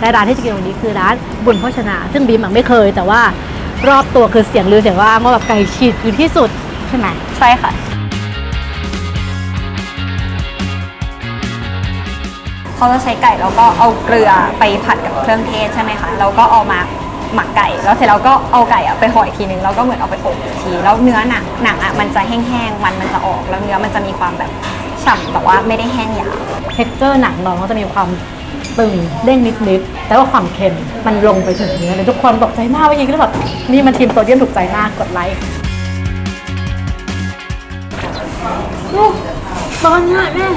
และร้านที่จะกินวันนี้คือร้านบุญโภชนา ซึ่งบีมอะไม่เคย แต่ว่ารอบตัวคือเสียงลือเสียงว่าอ้างว่าแบบไก่ฉีดคือที่สุดใช่ไหมใช่ค่ะ เขาจะใช้ไก่แล้วก็เอาเกลือไปผัดกับเครื่องเทศใช่ไหมคะแล้วก็เอามาหมักไก่แล้วเสร็จแล้วก็เอาไก่อะไปห่ออีกทีนึงแล้วก็เหมือนเอาไปอบอีกที แล้วเนื้อหนังหนังอะมันจะแห้งๆมันมันจะออกแล้วเนื้อมันจะมีความแบบฉ่ำแต่ว่าไม่ได้แห้งหยาบเท็กเจอร์หนังน้องก็จะมีความ ตึงเด้งนิดๆ แต่ว่าความเค็มมันลงไปถึงเนื้อเลยทุกคนตกใจมากว่ายิงก็แบบนี่มันทีมโซเดียมถูกใจมากกดไลค์ลูกตอนนี้แม่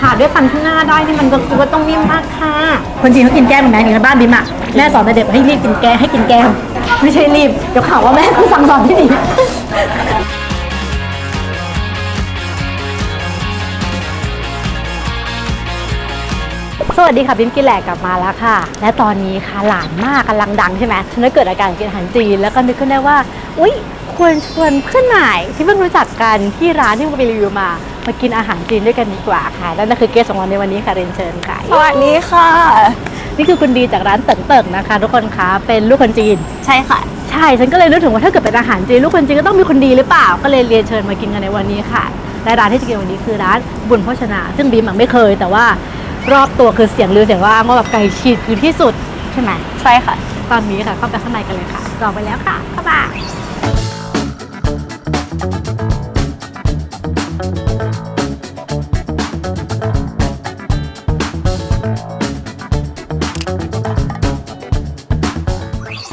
ขาดด้วยฟันข้างหน้าได้นี่มันก็คือว่าต้องนิ่มมากค่ะ คนจีนเขากินแก้มเหมือนกันในบ้านบิมอะแม่สอนแต่เด็กให้รีบกินแก้ให้กินแก้ม ไม่ใช่รีบ เดี๋ยวข่าวว่าแม่ผู้สั่งสอนที่ดี สวัสดีค่ะบิมกินแหลกกลับมาแล้วค่ะ และตอนนี้ค่ะหลานมากกำลังดังใช่ไหมฉันก็เกิดอาการอยากกินอาหารจีน แล้วก็นึกขึ้นได้ว่า อุ๊ย ควรชวนเพื่อนใหม่ที่เพิ่งรู้จักกันที่ร้านที่เราไปรีวิวมามากินอาหารจีนด้วยกันดีกว่าค่ะนั่นก็คือเกสของเราในวันนี้ค่ะเรียนเชิญค่ะสวัสดีค่ะ นี่คือคุณดีจากร้านเติ่งเติ่งนะคะ ทุกคนคะเป็นลูกคนจีน ใช่ค่ะใช่ฉันก็เลยนึกถึงว่าถ้าเกิดเป็นอาหารจีนลูกคนจีนก็ต้องมีคนดีหรือเปล่าก็เลยเรียนเชิญมากินกันในวันนี้ค่ะและร้านที่จะกินวันนี้คือร้านบุญโภชนา ซึ่งบีมอะไม่เคยแต่ว่า รอบตัวคือเสียงลือเสียงว่าอ้างว่าแบบไก่ฉีดคือที่สุดใช่ไหมใช่ค่ะ ตอนนี้ค่ะเข้าไปข้างในกันเลยค่ะรอไปแล้วค่ะเข้ามา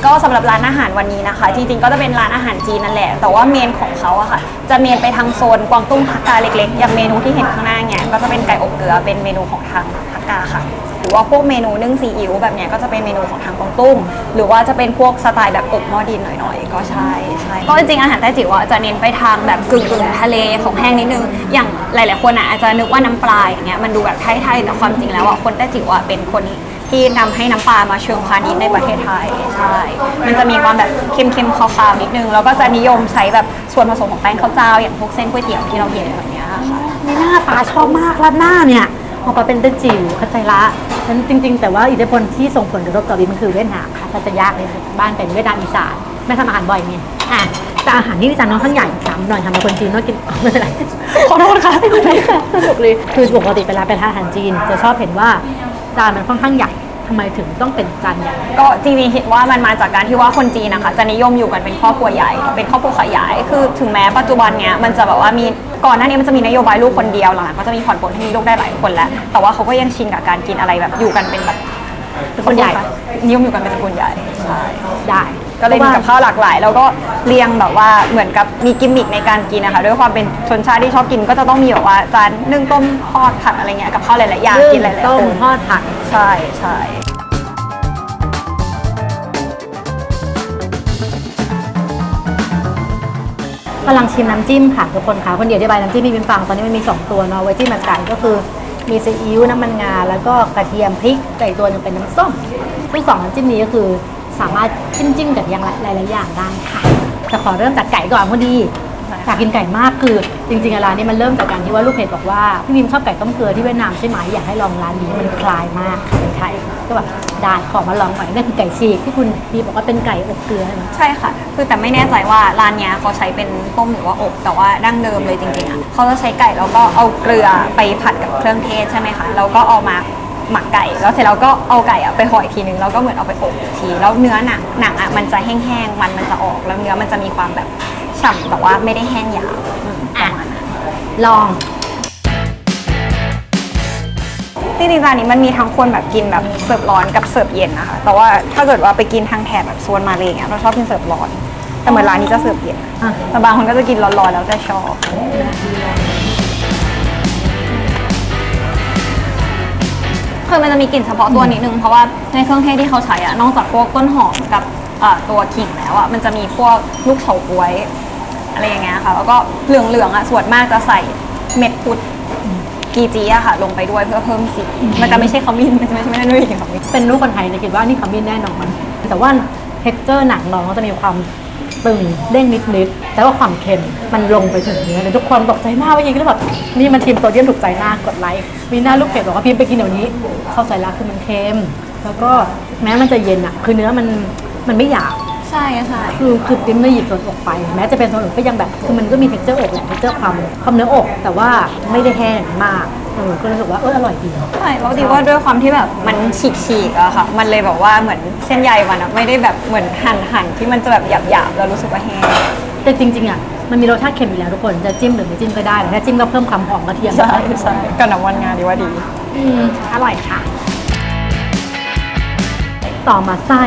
ก็สำหรับร้านอาหารวันนี้นะคะ จริงๆก็จะเป็นร้านอาหารจีนนั่นแหละ แต่ว่าเมนของเขาอะค่ะ จะเมนไปทางโซนกวางตุ้งพักกาเล็กๆ อย่างเมนูที่เห็นข้างหน้าเนี่ย ก็จะเป็นไก่อบเกลือเป็นเมนูของทางพักกาค่ะ หรือว่าพวกเมนูนึ่งซีอิ๊วแบบเนี้ยก็จะเป็นเมนูของทางกงตุ้งหรือว่าจะเป็นพวกสไตล์แบบอบหม้อดินหน่อยๆ ก็ใช่ใช่ก็จริงๆอาหารแต้จิ๋วอะจะเน้นไปทางแบบกึ่งๆทะเลของแห้งนิดนึง อย่างหลาย ๆ คนอะอาจจะนึกว่าน้ำปลาอย่างเงี้ยมันดูแบบไทยๆแต่ความจริงแล้วอะคนแต้จิ๋วอะเป็นคนที่นำให้น้ำปลามาเชิงพาณิชย์ในประเทศไทยใช่ มันจะมีความแบบเค็มๆคาวๆนิดนึง แล้วก็จะนิยมใช้แบบส่วนผสมของแป้งข้าวเจ้า อย่างพวกเส้นก๋วยเตี๋ยวที่เราเห็นแบบนี้ค่ะ ในหน้าตาชอบมากร้านหน้าเนี่ยออกมาเป็นเต้นจิ๋วเข้าใจละฉันจริง ๆ แต่ว่าอิทธิพลที่ส่งผลกระทบต่อบีมมันคือเวียดนามค่ะถ้าจะยากเลยบ้านเป็นเวียดนามอีสานแม่ทำอาหารบ่อยไงอะแต่อาหารที่ดิฉันน้องข้างใหญ่ถามหน่อยทำมาคนจีนน้องกินไม่เป็นไรขอโทษค่ะไม่เป็นไรค่ะสนุกเลยคือปกติเวลาไปทานอาหารจีน จะชอบเห็นว่าจานมันค่อนข้างใหญ่ ทำไมถึงต้องเป็นจานใหญ่ก็จริงๆคิดว่ามันมาจากการที่ว่าคนจีนนะคะจะนิยมอยู่กันเป็นครอบครัวใหญ่ เป็นครอบครัวขยาย คือถึงแม้ปัจจุบันเนี้ยมันจะแบบว่ามีก่อนหน้านี้มันจะมีนโยบายลูกคนเดียวหลังๆก็จะมีผ่อนปลนที่มีลูกได้หลายคนแล้ว แต่ว่าเขาก็ยังชินกับการกินอะไรแบบอยู่กันเป็นแบบเป็นคนใหญ่นิยมอยู่กันเป็นตระกูลใหญ่ใช่ได้ ก็เลยมีกับข้าวหลากหลาย แล้วก็เรียงแบบว่าเหมือนกับมีกิมมิคในการกินนะคะด้วยความเป็นชนชาติที่ชอบกินก็จะต้องมีแบบว่าจานนึ่งต้มทอดผัดอะไรเงี้ยกับข้าวหลายๆอย่างกินหลายๆต้มทอดผักใช่ใช่กำลังชิมน้ำจิ้มค่ะทุกคนค่ะคนเดียวอธิบายน้ำจิ้มมีเป็นฟังตอนนี้มันมี 2 ตัวเนาะไว้จิ้มมันไก่ก็คือมีซีอิ๊วน้ำมันงาแล้วก็กระเทียมพริกไก่ตัวหนึงเป็นน้ำส้มซึ่งสองน้ำจิ้มนี้ก็คือ สามารถจิ้มจิ้มกับอย่างหลายๆอย่างได้ค่ะแต่ขอเริ่มจากไก่ก่อนพอดีอยากกินไก่มากคือจริงๆร้านนี้มันเริ่มจากการที่ว่าลูกเพจบอกว่าพี่บิมชอบไก่ต้มเกลือที่เวียดนามใช่ไหมอยากให้ลองร้านนี้มันคลายมากในไทยก็แบบได้ขอมาลองหน่อยนั่นคือไก่ฉีกที่คุณบีบอกว่าเป็นไก่อบเกลือใช่ไหมใช่ค่ะ คือแต่ไม่แน่ใจว่าร้านเนี้ยเขาใช้เป็นต้มหรือว่าอบแต่ว่าดั้งเดิมเลยจริงๆอะเขาจะใช้ไก่แล้วก็เอาเกลือไปผัดกับเครื่องเทศใช่ไหมคะแล้วก็เอามา หมักไก่แล้วเสร็จแล้วก็เอาไก่อะไปห่ออีกทีนึงแล้วก็เหมือนเอาไปอบอีกทีแล้วเนื้อหนังหนังอะมันจะแห้งๆมันมันจะออกแล้วเนื้อมันจะมีความแบบฉ่ำแต่ว่าไม่ได้แห้งหยาบอืมประมาณนั้นลอง จริงๆจานนี้มันมีทั้งคนแบบกินแบบเสิร์ฟร้อนกับเสิร์ฟเย็นนะคะ แต่ว่าถ้าเกิดว่าไปกินทางแถบแบบโซนมาเลยเงี้ยเราชอบกินเสิร์ฟร้อน แต่เหมือนร้านนี้จะเสิร์ฟเย็นอะแต่บางคนก็จะกินร้อนๆแล้วแต่ชอบ คือมันจะมีกลิ่นเฉพาะตัวนิดนึง เพราะว่าในเครื่องเทศที่เขาใช้อะนอกจากพวกต้นหอมกับอ่าตัวขิงแล้วอะมันจะมีพวกลูกเฉาก๊วย อะไรอย่างเงี้ยค่ะ แล้วก็เหลืองๆอะส่วนมากจะใส่เม็ดพุดกีจีอะค่ะ ลงไปด้วยเพื่อเพิ่มสีมันจะไม่ใช่ขมิ้นมันจะไม่ใช่ไม่ได้ด้วยขมิ้นเป็นลูกคนไทยจะคิดว่านี่ขมิ้นแน่นอนแต่ว่าเท็กเจอร์หนังน้องก็จะมีความ ตึงเด้งนิดๆแต่ว่าความเค็มมันลงไปถึงเนื้อเลยทุกคนตกใจมากว่ายิงก็แบบนี่มันทีมโซเดียมถูกใจมากกดไลค์มีหน้าลูกเพจบอกว่าพิมพ์ไปกินเดี๋ยวนี้ เข้าใจแล้วคือมันเค็มแล้วก็แม้มันจะเย็นอะคือเนื้อมันมันไม่หยาบใช่ใช่คือคือปิ๊มไม่หยิบส่วนอกไป แม้จะเป็นส่วนอกก็ยังแบบคือมันก็มีเท็กเจอร์อกแหละเท็กเจอร์ความความเนื้ออก แต่ว่าไม่ได้แห้งมาก เออก็รู้สึกว่าเอออร่อยดี ใช่แล้วดีว่าด้วยความที่แบบมันฉีกฉีกๆอะค่ะ มันเลยแบบว่าเหมือนเส้นใยมันอะไม่ได้แบบเหมือนหั่นหั่นๆที่มันจะแบบหยาบหยาบๆแล้วรู้สึกว่าแห้ง แต่จริงๆอะมันมีรสชาติเค็มอยู่แล้วทุกคนจะจิ้มหรือไม่จิ้มก็ได้แต่ถ้าจิ้มก็เพิ่มความหอมกระเทียมใช่ใช่กับน้ำมันงาดีว่าดี อืมอร่อยค่ะ ต่อมาไส้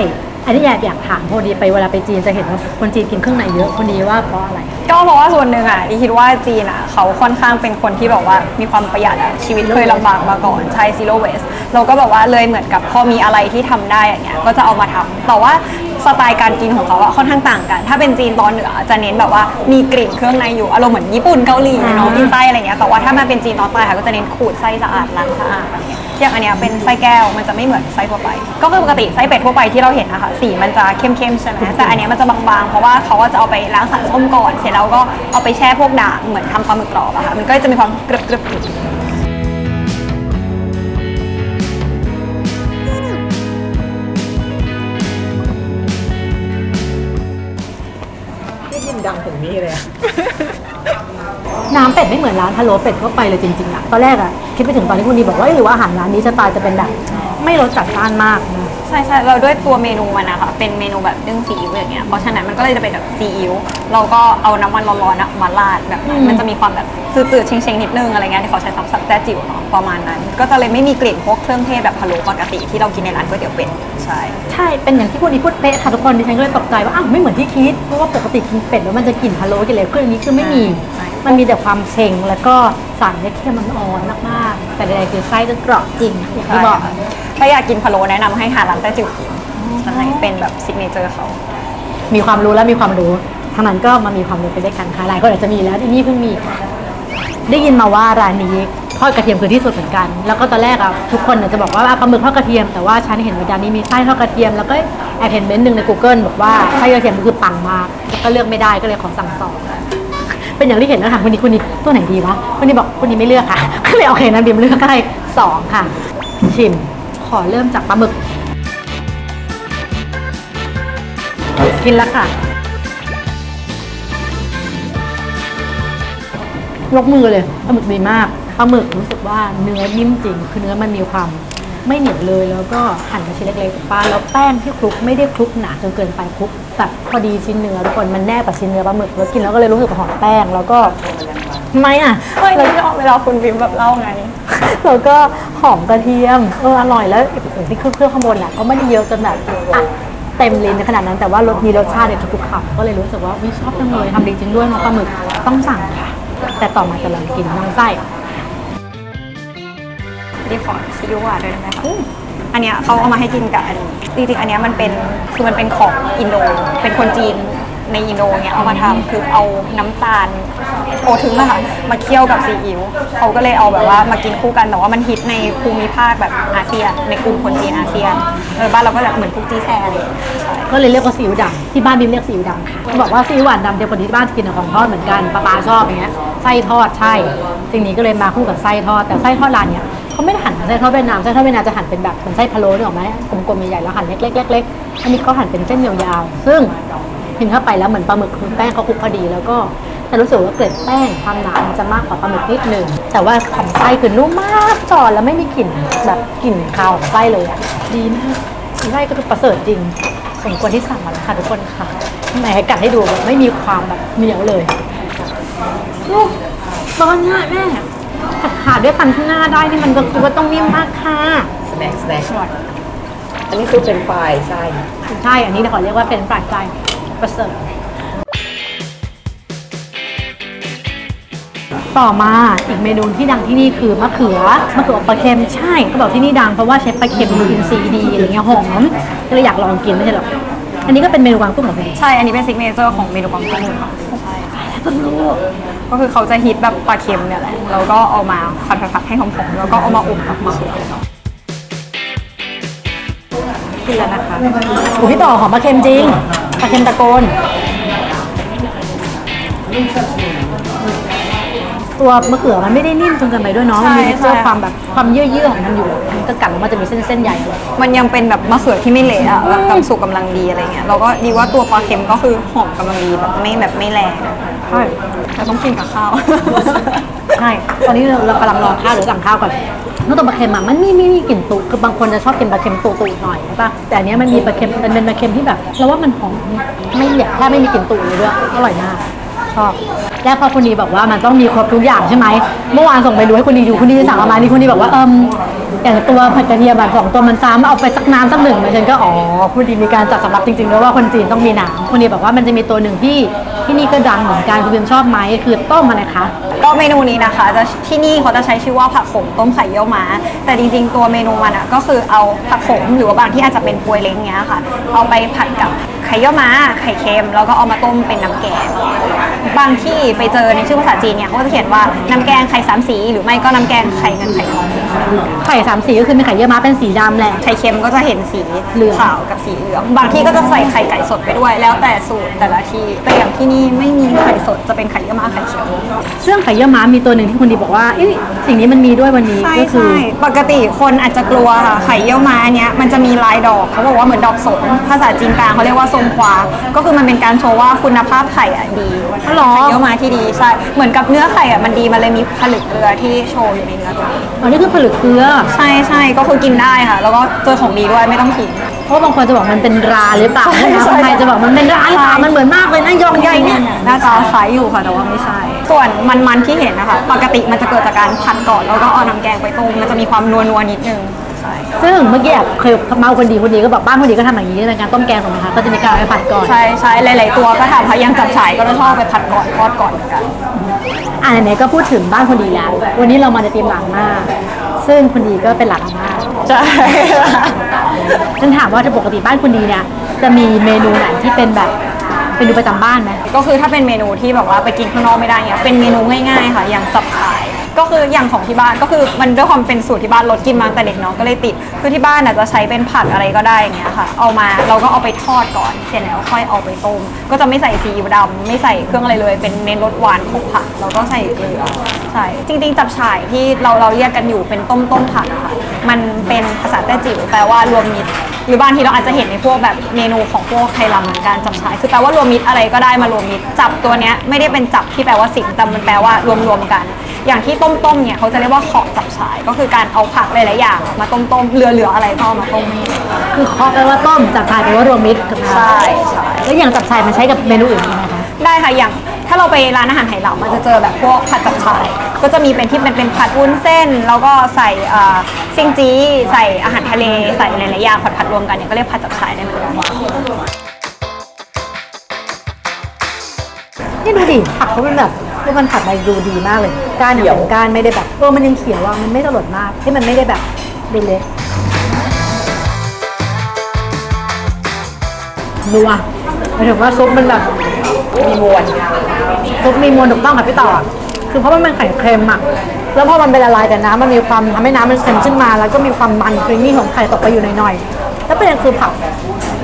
อันนี้แอบอยากถามพอดีไปเวลาไปจีนจะเห็นว่าคนจีนกินเครื่องในเยอะคนนี้ว่าเพราะอะไร ก็เพราะว่าส่วนหนึ่งอะอีคิดว่าจีนอะเขาค่อนข้างเป็นคนที่แบบว่ามีความประหยัดอะชีวิตเคยลำบากมาก่อนใช้ zero waste เราก็แบบว่าเลยเหมือนกับพอมีอะไรที่ทำได้อย่างเงี้ยก็จะเอามาทำแต่ว่า สไตล์การกินของเขาอะค่อนข้างต่างกัน ถ้าเป็นจีนตอนเหนือจะเน้นแบบว่ามีกลิ่นเครื่องในอยู่อารมณ์เหมือนญี่ปุ่นเกาหลีเนาะอ่ากินไส้อะไรเงี้ยแต่ว่าถ้ามาเป็นจีนตอนใต้ค่ะก็จะเน้นขูดไส้สะอาดล้างสะอาดอะไรเงี้ยอย่างอันเนี้ยเป็นไส้แก้วมันจะไม่เหมือนไส้ทั่วไป ก็คือปกติไส้เป็ดทั่วไปที่เราเห็นนะคะสีมันจะเข้มๆใช่ไหมแต่อันเนี้ยมันจะบางๆ เพราะว่าเขาก็จะเอาไปล้างสารส้มก่อน เสร็จแล้วก็เอาไปแช่พวกด่างเหมือนทำปลาหมึกกรอบอะค่ะมันก็จะมีความกรึบๆ เลยอะ น้ำเป็ดไม่เหมือนร้านพะโล้เป็ดทั่วไปเลยจริงๆอะตอนแรกอะคิดไปถึงตอนที่คุณดีบอกว่าเอ้ยหรือว่าอาหารร้านนี้สไตล์จะเป็นแบบ ไม่รสจัดจ้านมากนะ ใช่ใช่เราด้วยตัวเมนูมันนะคะเป็นเมนูแบบนึ่งซีอิ๊วอย่างเงี้ยเพราะฉะนั้นมันก็เลยจะเป็นแบบซีอิ๊วเราก็เอาน้ำมันร้อนๆอะมาราดแบบนั้นอืมมันจะมีความแบบจืดๆเชงๆนิดนึงอะไรเงี้ยที่เขาใช้ซับซับแต้จิ๋วเนาะประมาณนั้น ก็จะเลยไม่มีกลิ่นพวกเครื่องเทศแบบพะโล้ปกติที่เรากินในร้านก๋วยเตี๋ยวเป็ดใช่ใช่เป็นอย่างที่คุณดีพูดเป๊ะค่ะทุกคนดิฉันก็เลยตกใจว่าอ้าวไม่เหมือนที่คิดเพราะว่าปกติกินเป็ดแล้วมันจะกลิ่นพะโล้กันเลยเครื่องนี้คือไม่มีใช่มันมีแต่ความเชงแล้วก็สารเนี่ยเข้มมันอ่อนมากๆแต่ใดๆคือไส้ก็กรอบจริงอย่างที่บอกใช่ค่ะถ้าอยากกินพะโล้แนะนำให้หาร้านแต้จิ๋วกินใช่เป็นแบบซิกเนเจอร์เขา มีความรู้และมีความรู้ทั้งนั้นก็มามีความรู้ไปด้วยกันค่ะหลายคนอาจจะมีแล้วที่นี่เพิ่งมีค่ะได้ยินมาว่าร้านนี้ทอดกระเทียมคือที่สุดเหมือนกัน แล้วก็ตอนแรกอะทุกคนน่ะจะบอกว่าปลาหมึกทอดกระเทียมแต่ว่าฉันเห็นว่าร้านนี้มีไส้ทอดกระเทียมแล้วก็แอบเห็นเมนต์หนึ่งใน Google บอกว่าไส้กระเทียมคือปังมากแล้วก็เลือกไม่ได้ก็เลยขอสั่งสองเป็นอย่างที่เห็นแล้วถามคนนี้คนนี้ตัวไหนดีวะคนนี้บอกคนนี้ไม่เลือกค่ะก็เลยโอเคนั้นดิมเลือกให้สองค่ะ ชิม ขอเริ่มจากปลาหมึก กินแล้วค่ะ ยกมือเลยปลาหมึกดีมากปลาหมึกรู้สึกว่าเนื้อนิ่มจริง คือเนื้อมันมีความไม่เหนียวเลยแล้วก็หั่นเป็นชิ้นเล็กๆถูกปลาแล้วแป้งที่คลุกไม่ได้คลุกหนาจนเกินไปคลุกแบบพอดีชิ้นเนื้อทุกคนมันแน่กว่าชิ้นเนื้อปลาหมึกแล้วกินแล้วก็เลยรู้สึกหอมแป้งแล้วก็ ทำไมอะเฮ้ยนี่เวลาคุณพิมพ์แบบเล่าไง แล้วก็หอมกระเทียม เอออร่อยแล้วอย่างที่เครื่องข้างบนอะก็ไม่ได้เยอะจนแบบอะเต็มลิ้นขนาดนั้นแต่ว่ารสมีรสชาติในทุกๆคำก็เลยรู้สึกว่าวิชอบจังเลยทำดีจริงด้วยน้องปลาหมึกต้องสั่งค่ะ แต่ต่อมาจะลองกินน้องไส้ดีขอซีอิ๊วหวานด้วยได้ไหมคะอันเนี้ยเขาเอามาให้กินกับอันนี้จริงๆอันเนี้ยมันเป็นคือมันเป็นของอินโด เป็นคนจีนในอินโดเนี่ยเอามาทำคือเอาน้ำตาล โอทึงอะค่ะมาเคี่ยวกับซีอิ๊วเขาก็เลยเอาแบบว่ามากินคู่กันแต่ว่ามันฮิตในภูมิภาคแบบอาเซียนในกลุ่มคนจีนอาเซียนเออบ้านเราก็แบบเหมือนพวกจีแซ่อะไรอย่างเงี้ยใช่ ก็เลยเรียกว่าซีอิ๊วดำที่บ้านบิมเรียกซีอิ๊วดำค่ะบอกว่าซีอิ๊วหวานดำเดียวกับที่บ้านกินของทอดเหมือนกันป้าปาชอบอย่างเงี้ยไส้ทอดใช่สิ่งนี้ก็เลยมาคู่กับไส้ทอดแต่ไส้ทอดร้านเนี้ยเขาไม่ได้หั่นเหมือนไส้ทอดเวียดนามไส้ทอดเวียดนามจะหั่นเป็นแบบเหมือนไส้พะโล้เนี่ยหรอกไหมกลมๆใหญ่ๆแล้วหั่นเล็กๆเล็กๆอันนี้เขาหั่นเป็นเส้นยาวๆซึ่ง กินเข้าไปแล้วเหมือนปลาหมึกคือแป้งเขาคลุกพอดีแล้วก็ แต่รู้สึกว่าเกล็ดแป้งความหนามันจะมากกว่าปลาหมึกนิดนึงแต่ว่าของไส้คือนุ่มมากจอดแล้วไม่มีกลิ่นแบบกลิ่นคาวของไส้เลยอะดีมากไส้ก็คือประเสริฐจริงสมควรที่สั่งมาแล้วค่ะทุกคนค่ะไหนให้กัดให้ดูแบบไม่มีความแบบเหนียวเลยลูกร้อนง่ายแม่กัดขาดด้วยฟันข้างหน้าได้นี่มันก็คือว่าต้องนิ่มมากค่ะสแน็คสแน็คอันนี้คือเป็นไฟรายไส้ใช่ อันนี้เดี๋ยวขอเรียกว่าเป็นปลายใจประเสริฐ ต่อมาอีกเมนูที่ดังที่นี่คือมะเขือมะเขืออบปลาเค็มใช่เขาบอกที่นี่ดังเพราะว่าใช้ปลาเค็มมีอินทรีย์ดีอะไรเงี้ยหอมก็เลยอยากลองกินไม่ใช่หรออันนี้ก็เป็นเมนูกวางตุ้งเหมือนกันใช่ อันนี้เป็นซิกเนเจอร์ของเมนูกวางตุ้งค่ะใช่ก็คือเขาจะฮิตแบบปลาเค็มเนี่ยแหละแล้วก็เอามาผัดๆๆให้หอมๆแล้วก็เอามาอบกับมะเขือกินแล้วนะคะโอ้พี่ต่อหอมปลาเค็มจริงปลาเค็มตะโกน ตัวมะเขือมันไม่ได้นิ่มจนเกินไปด้วยเนาะใช่มันมีเจอใช่ ความแบบความเยื่อๆของมันอยู่มันก็กัดแล้วมันจะมีเส้นเส้นๆใหญ่เลยมันยังเป็นแบบมะเขือที่ไม่เละอะแบบกำสุกกำลังดีอะไรเงี้ยเราก็ดีว่าตัวปลาเค็มก็คือหอมกำลังดีแบบไม่แบบไม่แรงใช่ เราต้องกินกับข้าว ใช่ ตอนนี้เรากำลังรอข้าวหรือสั่งข้าวก่อนเมื่อตัวปลาเค็มอะมันไม่ไม่มีกลิ่นตุคือบางคนจะชอบกินปลาเค็มตุตุหน่อยใช่ปะแต่อันเนี้ยมันมีปลาเค็มมันเป็นปลาเค็มที่แบบเราว่ามันหอมไม่แบบแค่ไม่มีกลิ่นตุเลยด้วย อร่อยมาก ชอบ แล้วพอคุณดีบอกว่ามันต้องมีครบทุกอย่างใช่ไหมเมื่อวานส่งไปดูให้คุณดีดูคุณดีสั่งประมาณนี้คุณดีบอกว่าเอิมอย่างตัวผัดกระเทียมแบบสองตัวมันซ้ำเอาไปสักน้ำสักหนึ่งมันฉันก็อ๋อคุณดีมีการจัดสำรับจริงๆด้วว่าคนจีนต้องมีน้ำคุณดีบอกว่ามันจะมีตัวหนึ่งที่ที่นี่ก็ดังเหมือนกันคุณดีมชอบไหมคือต้มมันนะคะก็เมนูนี้นะคะจะที่นี่เขาจะใช้ชื่อว่าผักโขมต้มไข่เยี่ยวม้า แต่จริง ๆ ตัวเมนูมันอะก็คือเอาผักโขมหรือว่าบางที่อาจจะเป็นปวยเล้งเงี้ยค่ะ เอาไปผัดกับไข่เยี่ยวม้าไข่เค็มแล้วก็เอามาต้มเป็นน้ำแกง บางที่ไปเจอในชื่อภาษาจีนเนี่ยเขาก็จะเขียนว่าน้ำแกงไข่สามสี หรือไม่ก็น้ำแกงไข่เงินไข่ทองไข่สามสีก็คือมีไข่เยี่ยวม้าเป็นสีดำแหละ ไข่เค็มก็จะเห็นสีเหลือง ขาวกับสีเหลือง บางที่ก็จะใส่ไข่ไก่สดไปด้วย แล้วแต่สูตรแต่ละที่ แต่อย่างที่นี่ไม่มีไข่สดจะเป็นไข่เยี่ยวม้าไข่เค็มซึ่งไข่เยี่ยวม้ามีตัวหนึ่งที่คุณดีบอกว่าเอ้ยสิ่งนี้มันมีด้วยวันนี้ใช่ก็คือ ใช่ปกติคนอาจจะกลัวค่ะไข่เยี่ยวม้าเนี้ยมันจะมีลายดอกเขาบอกว่าเหมือนดอกสนภาษาจีนกลางเขาเรียกว่าทรงควา ก็คือมันเป็นการโชว์ว่าคุณภาพไข่อะดี อ๋อเหรอไข่เยี่ยวม้าที่ดีใช่เหมือนกับเนื้อไข่อะมันดีมันเลยมีผลึกเกลือที่โชว์อยู่ในเนื้อไข่อันนี้คือผลึกเกลือ ใช่ใช่ก็คือกินได้ค่ะ แล้วก็เจอของดีด้วยไม่ต้องทิ้ง เพราะบางคนจะบอกมันเป็นราหรือเปล่าใช่ใช่ไหมใช่คนไทยจะบอกมันเป็นราหรือเปล่าใช่มันเหมือนมากเลยนะยองใหญ่เนี่ยหน้าตาคล้ายอยู่ค่ะแต่ว่าไม่ใช่ ส่วนมันๆที่เห็นนะคะ ปกติมันจะเกิดจากการผัดก่อนแล้วก็เอาน้ำแกงไปต้มมันจะมีความนัวๆนิดนึงใช่ ซึ่งเมื่อกี้แอบเคยเมาคนดีคนดีก็บอกบ้านคนดีก็ทำอย่างนี้ในการต้มแกงถูกไหมคะก็จะมีการเอาไปผัดก่อน ใช่ใช่หลายๆตัวก็ทำค่ะอยังจับฉ่ายก็จะชอบไปผัดก่อนทอดก่อนเหมือนกัน อ่าไหนๆก็พูดถึงบ้านคนดีแล้ว วันนี้เรามาในทีมหลังมาก ซึ่งคนดีก็เป็นหลังมากใช่ฉันถามว่าถ้าปกติบ้านคนดีเนี่ยจะมีเมนูไหนที่เป็นแบบเป็นเมนูประจำบ้านไหมก็คือถ้าเป็นเมนูที่แบบว่าไปกินข้างนอกไม่ได้เนี่ยเป็นเมนูง่ายๆค่ะอย่างจับฉ่าย ก็คืออย่างของที่บ้านก็คือมันด้วยความเป็นสูตรที่บ้านรสกินมาตั้งแต่เด็กเนาะก็เลยติด คือที่บ้านอาจจะใช้เป็นผักอะไรก็ได้อย่างเงี้ยค่ะ เอามาเราก็เอาไปทอดก่อน เสร็จแล้วค่อยเอาไปต้ม ก็จะไม่ใส่ซีอิ๊วดำไม่ใส่เครื่องอะไรเลย เป็นเน้นรสหวานของผักแล้วก็ใส่เกลือใช่จริง ๆ จับฉ่ายที่เราเราเรียกกันอยู่เป็นต้มต้มผักอะค่ะมันเป็นภาษาแต้จิ๋วแปลว่ารวมมิตรหรือบางทีเราอาจจะเห็นในพวกแบบเมนูของพวกไทยลำเหมือนกันจับฉ่ายคือแปลว่ารวมมิตรอะไรก็ได้มารวมมิตรจับตัวเนี้ยไม่ได้เป็นจับที่แปลว่าสิงแต่มันแปลว่ารวมรวมกัน อย่างที่ต้มต้มๆเนี่ยเขาจะเรียกว่าเคาะจับฉ่ายก็คือการเอาผักหลายๆอย่างมาต้มต้มๆเหลือๆอะไรก็เอามาต้มคือเคาะแปลว่าต้มจับชายแปลว่ารวมมิตรถูกไหมคะใช่ใช่แล้วอย่างจับชายมันใช้กับเมนูอื่นไหมคะได้ค่ะอย่างถ้าเราไปร้านอาหารไหหลำมันจะเจอแบบพวกผัดจับฉ่าย ก็จะมีเป็นที่เป็นเป็นผัดวุ้นเส้น แล้วก็ใส่เอ่อซิงจี้ใส่อาหารทะเลใส่หลายๆอย่างผัดผัดๆรวมกันเนี่ยก็เรียกผัดจับฉ่ายได้เหมือนกันนี่ดูดิผักเขาเป็นแบบ รูปมันผัดมาดูดีมากเลย ก้านเนี่ยเป็นก้านไม่ได้แบบเออมันยังเขียวอะมันไม่สลดมากที่มันไม่ได้แบบดูเละนัวหมายถึงว่าซุปมันแบบมีมวลซุปมีมวลถูกต้องค่ะพี่ต่อ คือเพราะมันเป็นไข่เค็มอะ แล้วพอมันเป็นละลายแต่น้ำมันมีความทำให้น้ำมันเค็มขึ้นมา แล้วก็มีความมันครีมมี่ของไข่ตกไปอยู่หน่อยๆแล้วประเด็นคือผัก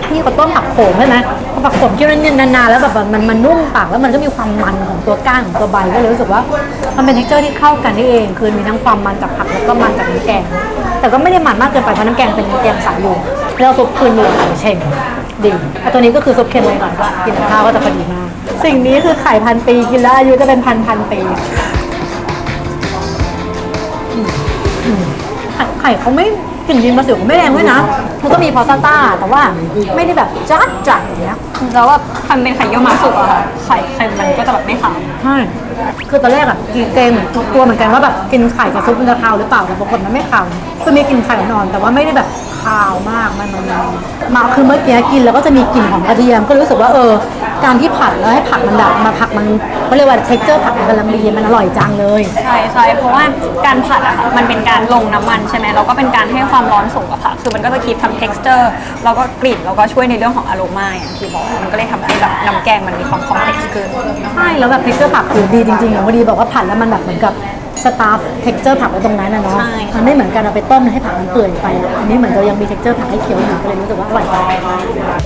ที่เขาต้มผักโขมใช่ไหม พอผักโขมที่มันนานๆแล้วแบบมันมันนุ่มปากแล้วมันก็มีความมันของตัวก้านของตัวใบก็เลยรู้สึกว่า มันเป็นเท็กเจอร์ที่เข้ากันได้เองคือมีทั้งความมันจากผักแล้วก็มันจากน้ำแกง แต่ก็ไม่ได้มันมากเกินไปเพราะน้ำแกงเป็นน้ำแกงสายอยู่แล้วซุปคืนนูเชงดีแต่ตัวนี้ก็คือซุปเค็มเลยหน่อยก็กินกับข้าวก็จะพอดีมากสิ่งนี้คือไข่พันปีกินแล้วอายุจะเป็นพันพันปีไข่เขาไม่กลิ่นยินมาสิวไม่แรงด้วยนะ มันก็มีพอสต้าแต่ว่าไม่ได้แบบจัดจัดอย่างเงี้ย แล้วว่าคันเป็นไข่เยี่ยวม้าสุกอะค่ะไข่เค็มมันก็จะแบบไม่ขาวใช่คือตอนแรกอะกินเกมกลัวเหมือนกันว่าแบบกินไข่กับซุปมันจะขาวหรือเปล่าแต่ปรากฏมันไม่ขาวคือมีกลิ่นไข่นอน แต่ว่าไม่ได้แบบขาว มันมันมาคือเมื่อกี้กินแล้วก็จะมีกลิ่นหอมกระเทียมก็รู้สึกว่าเออ การที่ผัดแล้วให้ผักมันแบบมาผักมันเขาเรียกว่าเท็กเจอร์ผักมันกำลังดีมันอร่อยจังเลยใช่ใช่เพราะว่าการผัดอะค่ะมันเป็นการลงน้ำมันใช่ไหมแล้วก็เป็นการให้ความร้อนสูงอะค่ะคือมันก็จะคีบทำ texture แล้วก็กลิ่นแล้วก็ช่วยในเรื่องของอารมาอย่างที่บอกมันก็เลยทำให้แบบน้ำแกงมันมีความ complex ขึ้น ใช่แล้วแบบเท็กเจอร์ผักคือดีจริงๆอย่างพอดีบอกว่าผัดแล้วมันแบบเหมือนกับ สตาฟเท็กเจอร์ผักไว้ตรงนั้นนะเนาะ ใช่มันไม่เหมือนกันเอาไปต้มให้ผักมันเปื่อยไปอะอันนี้เหมือนเรายังมีเท็กเจอร์ผักให้เคี้ยวอยู่ก็เลยรู้สึกว่าอร่อยมาก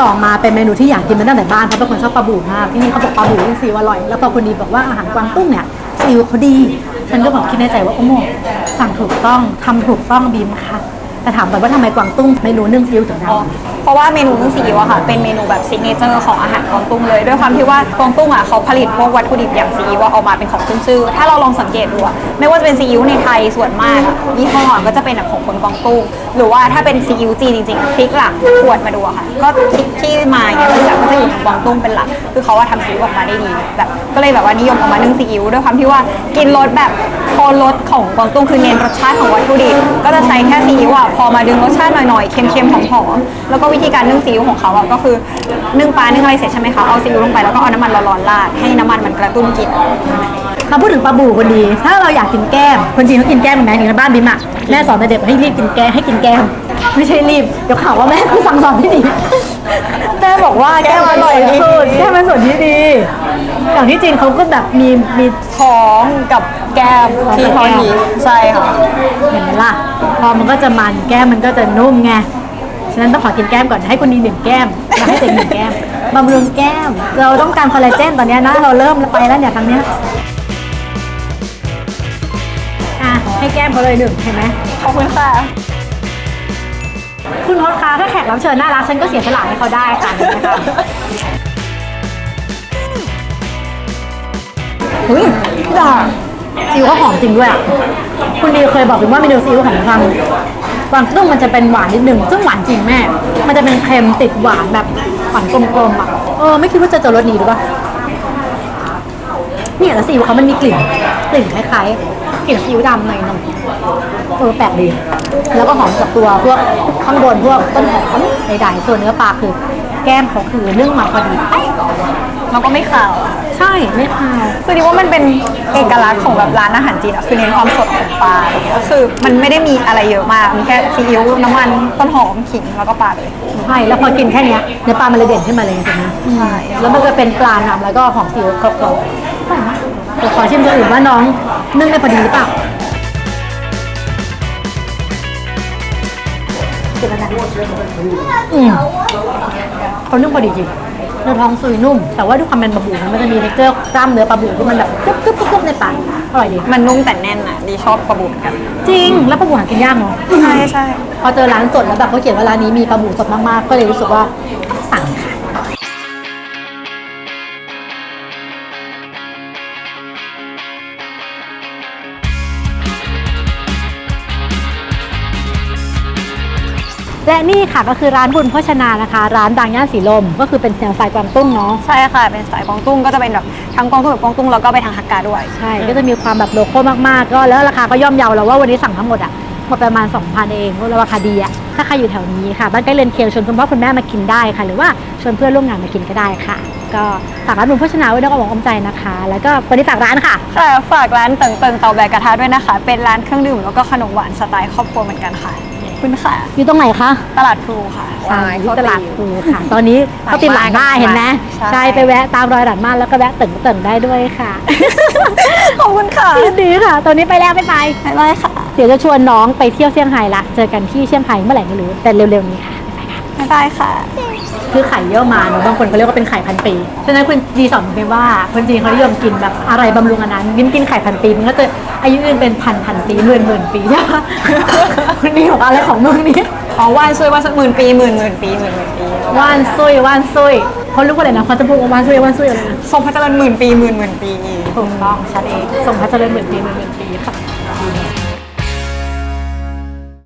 ต่อมาเป็นเมนูที่อยากกินมาตั้งแต่บ้านเพราะเป็นคนชอบปลาบูมากที่นี่เขาบอกปลาบูที่ซีอิ๊วอร่อย แล้วพอคนดีบอกว่าอาหารกวางตุ้งเนี่ยซีอิ๊วเขาดีฉันก็บอกคิดในใจว่าโอ้โมสั่งถูกต้องทำถูกต้องบีมค่ะแต่ถามก่อนว่าทำไมกวางตุ้งเมนูนึ่งซีอิ๊วถึงดัง เพราะว่าเมนูนึ่งซีอิ๊วอะค่ะเป็นเมนูแบบซิกเนเจอร์ของอาหารกวางตุ้งเลย ด้วยความที่ว่ากวางตุ้งอะเขาผลิตพวกวัตถุดิบอย่างซีอิ๊วอะออกมาเป็นของขึ้นชื่อ ถ้าเราลองสังเกตดูอะไม่ว่าจะเป็นซีอิ๊วในไทยส่วนมากอะยี่ห้อก็จะเป็นแบบของคนกวางตุ้ง หรือว่าถ้าเป็นซีอิ๊วจีนจริงๆพริกหลักขวดมาดูอะค่ะ ก็พริกที่มาเนี่ยก็จะก็จะอยู่ทางกวางตุ้งเป็นหลัก คือเขาว่าทำซีอิ๊วออกมาได้ดีแบบก็เลยแบบว่านิยมเอามานึ่งซีอิ๊วด้วยความที่ว่ากินรสแบบโทนรสของกวางตุ้งคือเน้นรสชาติของวัตถุดิบก็จะใช้แค่ซีอิ๊วอะพอมาดึงรสชาติหน่อยๆเค็มๆหอมๆแล้วก็วิธีการนึ่งซีอิ๊วของเขาอะก็คือนึ่งปลานึ่งอะไรเสร็จใช่ไหมคะเอาซีอิ๊วลงไปแล้วก็เอาน้ำมันร้อนๆราดให้น้ำมันมันกระตุ้นกลิ่นมาพูดถึงปลาบูคนดี ถ้าเราอยากกินแก้ม คนจีนเขากินแก้มกันไหมอย่างในบ้านบิมอะแม่สอนแต่เด็กให้รีบกินแก้มให้กินแก้ม ไม่ใช่รีบ เดี๋ยวข่าวว่าแม่คือสั่งสอนที่ดี แม่บอกว่าแก้มอร่อยที่สุดแก้มเป็นส่วนที่ดีอย่างที่จีนเขาก็แบบมีมีท้องกับแก้มที่ทอดทีใช่ค่ะ เห็นไหมล่ะ พอมันก็จะมันแก้มมันก็จะนุ่มไง ฉะนั้นต้องขอกินแก้มก่อนให้คนดีหนึ่งแก้มแล้วให้เด็กหนึ่งแก้มบำรุงแก้ม เราต้องการคอลลาเจนตอนเนี้ยนะเราเริ่มไปแล้วเนี่ยครั้งเนี้ยอะให้แก้มเขาเลยหนึ่งเห็นไหมขอบคุณค่ะ คุณพศคะถ้าแขกรับเชิญน่ารักฉันก็เสียสละให้เขาได้ค่ะนี่นะคะเฮ้ยพี่ดาซีอิ๊วก็หอมจริงด้วยอะคุณดีเคยบอกผมว่าเมนูซีอิ๊วของทาง กวางตุ้งมันจะเป็นหวานนิดหนึ่งซึ่งหวานจริงแม่ มันจะเป็นเค็มติดหวานแบบหวานกลมๆอะเออไม่คิดว่าจะเจอรสนี้หรือปะเนี่ยแล้วซีอิ๊วเขามันมีกลิ่นกลิ่นคล้ายๆกลิ่นซีอิ๊วดำหน่อยหนึ่งเออแปลกดีแล้วก็หอมจากตัวพวกข้างบนพวกต้นหอมใดๆส่วนเนื้อปลาคือ แก้มเขาคือเนึ่งมาพอดี เป๊ะแล้วก็ไม่ขาวใช่ไม่คาวคือดิว่ามันเป็นเอกลักษณ์ของแบบร้านอาหารจีนอะคือเน้นความสดของปลาอะไรเงี้ยคือมันไม่ได้มีอะไรเยอะมากมีแค่ซีอิ๊วน้ำมันต้นหอมขิงแล้วก็ปลาเลยใช่แล้วพอกินแค่เนี้ยเนื้อปลามันเลยเด่นขึ้นมาเลยจริงๆนะใช่แล้วมันก็เป็นปลาหนำแล้วก็หอมซีอิ๊วกรอบๆอร่อยมากเดี๋ยวขอชิมตัวอื่นว่าน้องนึ่งได้พอดีหรือเปล่ากินแล้วนะอืมเขานึ่งพอดีจริง เนื้อท้องซุยนุ่ม แต่ว่าด้วยความเป็นปลาบูนะมันจะมีเท็กเจอร์กล้ามเนื้อปลาบูที่มันแบบกรึบกรึบกรึบกรึบในปากอร่อยดี มันนุ่มแต่แน่นอะดีชอบปลาบูเหมือนกัน จริง แล้วปลาบูหากินยากเนาะใช่ใช่พอเจอร้านสดแล้วแบบเขาเขียนว่าร้านนี้มีปลาบูสดมากๆ ก็เลยรู้สึกว่าสั่ง นี่ค่ะก็คือร้านบุญโภชนานะคะ ร้านดังย่านสีลม ก็คือเป็นแนวสายกวางตุ้งเนาะใช่ค่ะ เป็นสายกวางตุ้งก็จะเป็นแบบทั้งกวางตุ้งแบบกวางตุ้งแล้วก็ไปทางฮักกาด้วยใช่ก็จะมีความแบบโลโก้มากๆก็แล้วราคาก็ย่อมเยาเราว่าวันนี้สั่งทั้งหมดอะหมดประมาณ 2,000 เองแล้วราคาดีอะถ้าใครอยู่แถวนี้ค่ะ บ้านใกล้เรือนเคียงชวนคุณพ่อคุณแม่มากินได้ค่ะ หรือว่าชวนเพื่อนร่วมงานมากินก็ได้ค่ะ ก็ฝากร้านบุญโภชนาไว้ด้วยก็บอกอมใจนะคะ แล้วก็วันนี้ฝากร้านค่ะค่ะฝากร้านเติงเติงเตาแบกกระทะด้วยนะคะ เป็นร้านเครื่องดื่มแล้วก็ขนมหวานสไตล์ครอบครัวเหมือนกันค่ะขอบ คุณค่ะ อยู่ตรงไหนคะ ตลาดพลูค่ะใช่ที่ตลาดภูค่ะ ตอนนี้เขาติดหลังได้เห็นไหมใช่ ใช่ไปแวะตามรอยหลังม่านแล้วก็แวะเติ่งเติ่งได้ด้วยค่ะ ขอบคุณค่ะยินดีค่ะ ตอนนี้ไปแล้วไม่ไป บ๊ายบายค่ะเดี๋ยวจะชวนน้องไปเที่ยวเซี่ยงไฮ้ละ เจอกันที่เซี่ยงไฮ้เมื่อไหร่ไม่รู้ แต่เร็วๆนี้ค่ะ บ๊ายบายค่ะ คือไข่เยี่ยวมาเนอะบางคนเขาเรียกว่าเป็นไข่พันปีฉะนั้นคุณดีสอนผมไปว่าคนจีนเขานิยมกินแบบอะไรบำรุงอันนั้นยิ่งกินไข่พันปีมันก็จะอายุยืนเป็นพันพันปีหมื่นหมื่นปีใช่ปะคุณดีบอกอะไรของมึงนี่อ๋อว่านช่วยว่าสักหมื่นปีหมื่นหมื่นปีหมื่นหมื่นปีว่านซุยว่านซุยเขารู้ว่าอะไรนะเขาจะพูดว่าว่านซุยว่านซุยอะไรนะทรงพระเจริญหมื่นปีหมื่นหมื่นปีถูกต้องชัดเองส่งพระเจริญหมื่นปีหมื่นหมื่นปีค่ะ